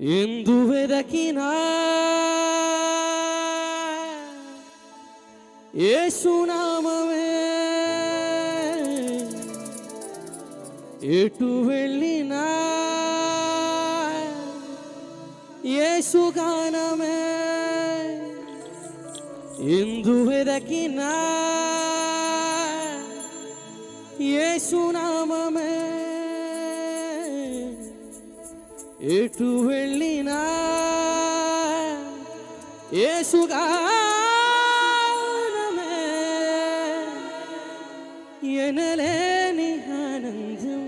ఎందు వెదకినా ఏసునామమే ఎటు వెళ్ళినా ఏసుగానమే ఎందు వెదకినా ఏసునామమే ఎటు వెళ్ళినా ఏసుగానమే ఎనలేని ఆనందం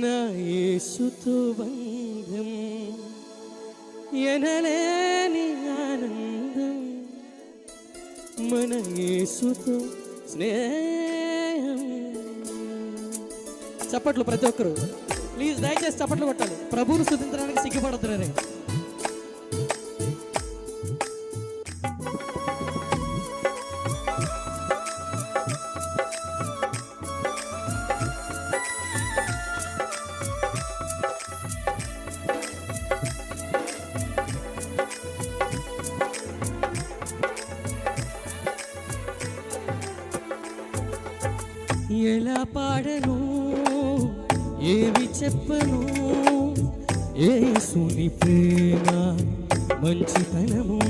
నా యేసుతో బంధం. ఎనలేని ఆనందం మన యేసుతో స్నేహం. చప్పట్లు ప్రతి ఒక్కరు. ప్లీజ్ దయచేసి చప్పట్లు కొట్టాలి. ప్రభువును శుద్ధించడానికి సిగ్గుపడుతున్నారు ఎలా పాడను? ఏమి చెప్పను. ఏసుని ప్రేమ మంచితనము.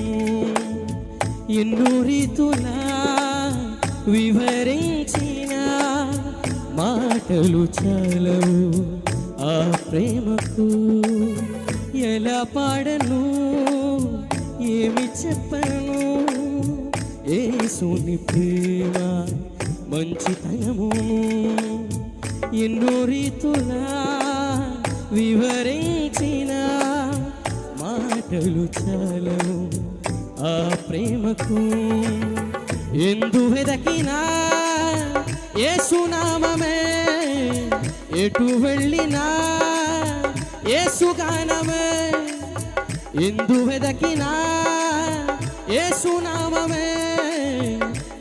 ఎన్నో రీతుల వివరించిన మాటలు చాలవు ఆ ప్రేమకు. ఎలా పాడను? ఏమి చెప్పను? ఏసుని ప్రేమ మంచితనము. ఎన్నో రీతులా వివరించిన మాటలు చాలవు ఆ ప్రేమకు. ఎందు వెదకినా ఏసునామమే ఎటు వెళ్ళినా ఏసుగానమే ఎందు వెదకినా ఏసునామమే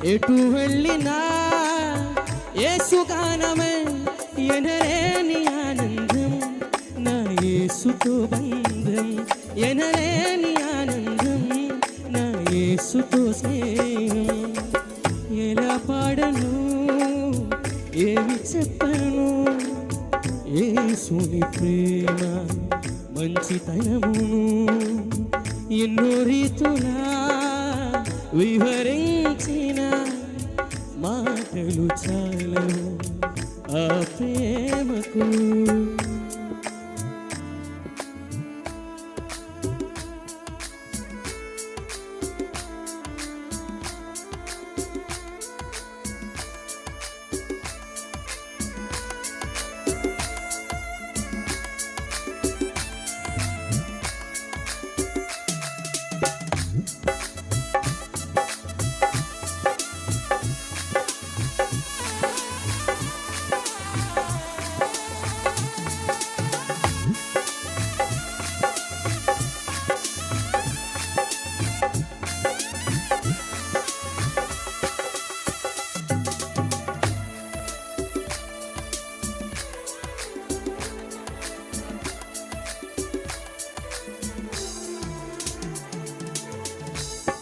ఎటు వెళ్ళినా ఏసుగానమే ఎనలేని ఆనందం యేసుతో బంధం ఎనలేని ఆనందం నా యేసుతో స్నేహం. ఎలా పాడను? ఏమి చెప్పను? యేసుని ప్రేమ మంచితనమును ఎన్నో రీతులా వివరించిన మాటలు చాలు ఆ ప్రేమకు.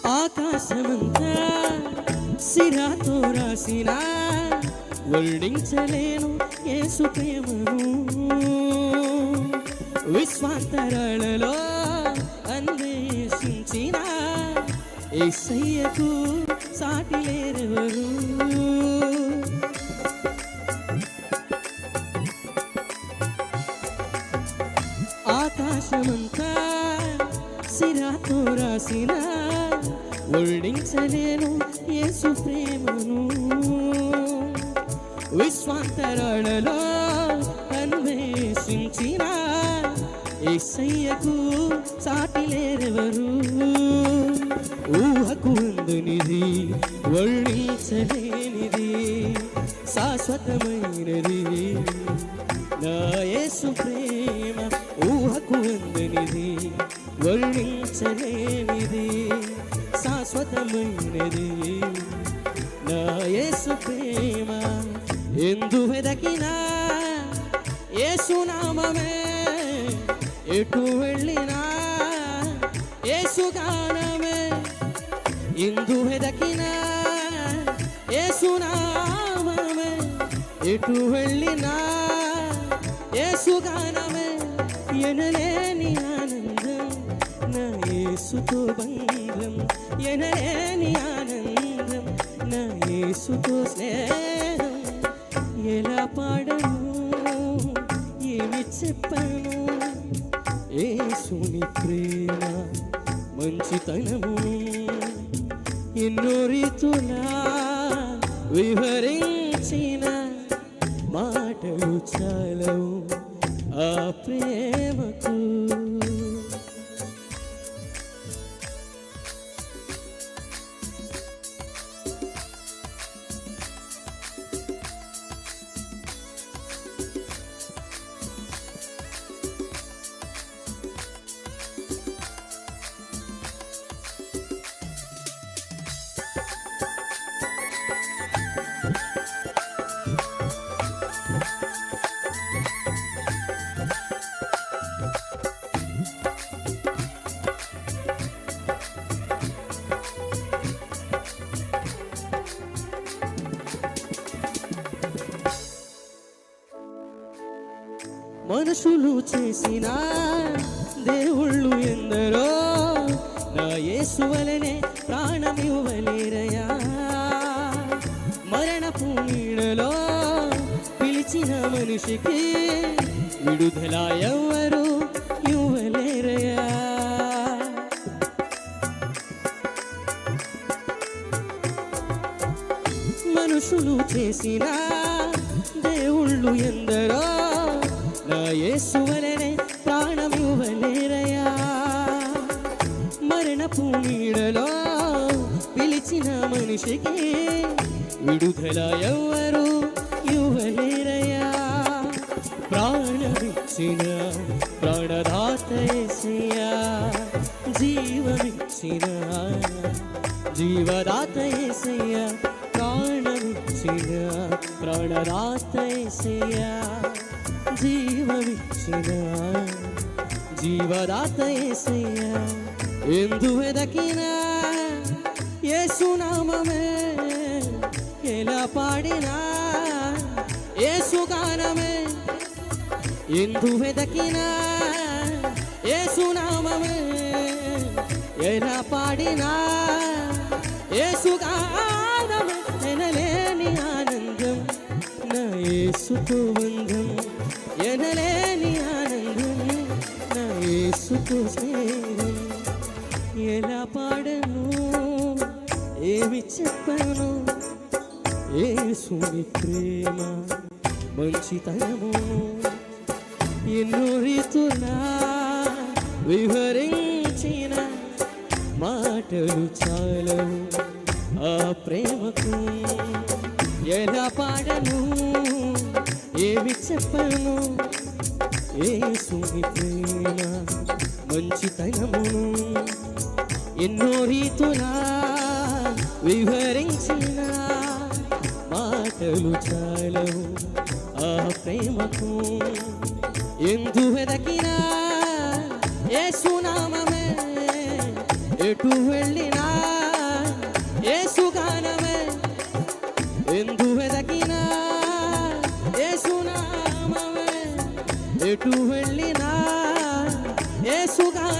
ఆకాశమంతా సిరాతో రాసిన వర్ణించలేను ఏసు ప్రేమను. విశ్వాంతరాలలో అన్వేషించిన ఏసయ్యకు సాటి లేరెవరు? ఆకాశమంతా సిరాతో రాసినా వర్ణించలేను యేసు ప్రేమను. విశ్వాంతరణలో అన్వేషించిన ఏసయ్యకు సాటి లేరెవరు? ఊహకు అందునిది వర్ణించలేనిది శాశ్వతమైనది. నా యేసు ప్రేమ ఊహకు అందునిది వర్ణించలేనిది. శాశ్వతమైనది. నా యేసు ప్రేమ ఎందు వెదకినా యేసునామమే ఎటు వెళ్ళినా ఏసుగానమే ఎందు వెదకినా ఏసునామమే ఎటు వెళ్ళినా ఏసుగానమే ఎనలేని ఆనందం నా యేసుతో బంధం ఎనలేని ఆనందం నా యేసుతో స్నేహం. ఎలా పాడను? ఏమి చెప్పను? ఏసుని ప్రేమ మంచితనము. ఎన్నో రీతులా వివరించిన మాటలు చాలవు ఆ ప్రేమకు. మనుషులు చేసిన దేవుళ్ళు ఎందరో నా యేసువలనే ప్రాణమివ్వలేరయా మరణపు నీడలో పిలిచిన మనిషికి విడుదల ఎవ్వరు ఇవ్వలేరయా మనుషులు చేసిన దేవుళ్ళు ఎందరో నా యేసు ప్రాణమివ్వలేరయా మరణపు నీడలో పిలిచిన మనిషికి విడుదల ఎవ్వరు ఇవ్వలేరయా? ప్రాణమిచ్చిన ప్రాణదాత యేసయ్యా జీవమిచ్చిన జీవదాత యేసయ్యా ప్రాణమిచ్చిన ప్రాణదాత యేసయ్యా జీవమిచ్చిన జీవదాత యేసయ్యా ఎందు వెదకినా. యేసునామమే ఎలా పాడినా. యేసుగానమే ఎందు వెదకినా. యేసునామమే ఎలా పాడినా. యేసుగానమే ఎనలేని ఆనందం నా యేసుతో యేసుతో స్నేహం ఎలా పాడను? ఏమి చెప్పను? యేసుని ప్రేమ? మంచితనము? ఎన్నో రీతులా వివరించిన మాటలు చాలవు ఆ ప్రేమకు. ఎలా పాడను? ఏమి చెప్పను? యేసుని ప్రేమ? మంచితనమును ఎన్నో రీతులా వివరించిన మాటలు చాలవు. ఆ ప్రేమకు ఎందు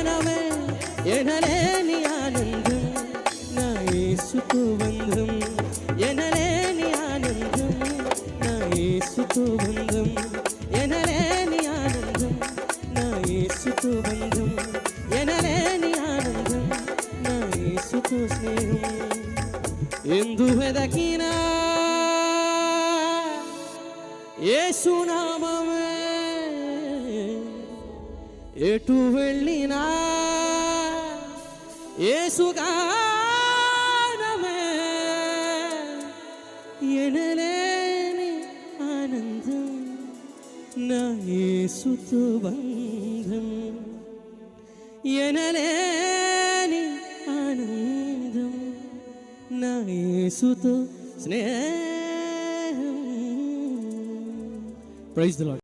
ఏసుగానమే ఎనలేని ఆనందం నా యేసుతో బంధం ఎనలేని ఆనందం నా యేసుతో బంధం ఎనలేని ఆనందం నా యేసుతో బంధం ఎనలేని ఆనందం నా యేసుతో స్నేహం ఎందు వెదకినా ఏసునామమే ఎటు వెళ్ళినా ఏసుగానమే ఎనలేని ఆనందం నా ఏసుతో బంధం. ఎనలేని ఆనందం నా ఏసుతో స్నేహం. Praise the lord